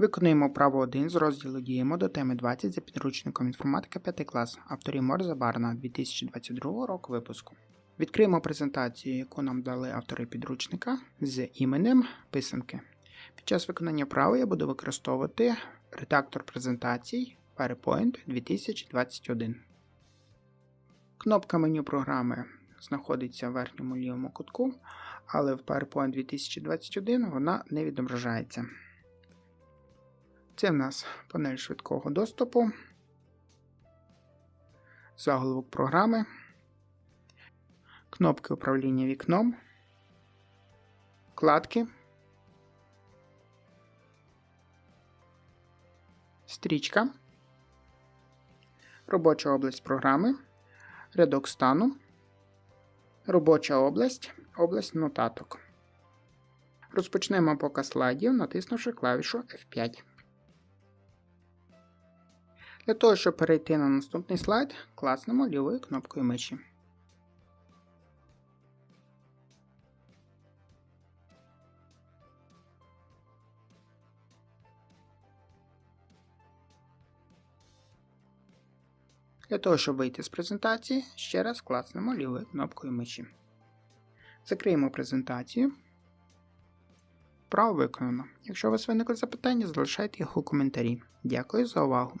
Виконуємо право 1 з розділу Діємо до теми 20 за підручником інформатика 5 клас авторів Морза Барна 2022 року випуску. Відкриємо презентацію, яку нам дали автори підручника з іменем писанки. Під час виконання права я буду використовувати редактор презентацій PowerPoint 2021. Кнопка меню програми знаходиться в верхньому лівому кутку, але в PowerPoint 2021 вона не відображається. Це в нас панель швидкого доступу, заголовок програми, кнопки управління вікном, вкладки, стрічка, робоча область програми, рядок стану, робоча область, область нотаток. Розпочнемо показ слайдів, натиснувши клавішу F5. Для того, щоб перейти на наступний слайд, класнемо лівою кнопкою миші. Для того, щоб вийти з презентації, ще раз класнемо лівою кнопкою миші. Закриємо презентацію. Право виконано. Якщо у вас виникли запитання, залишайте їх у коментарі. Дякую за увагу.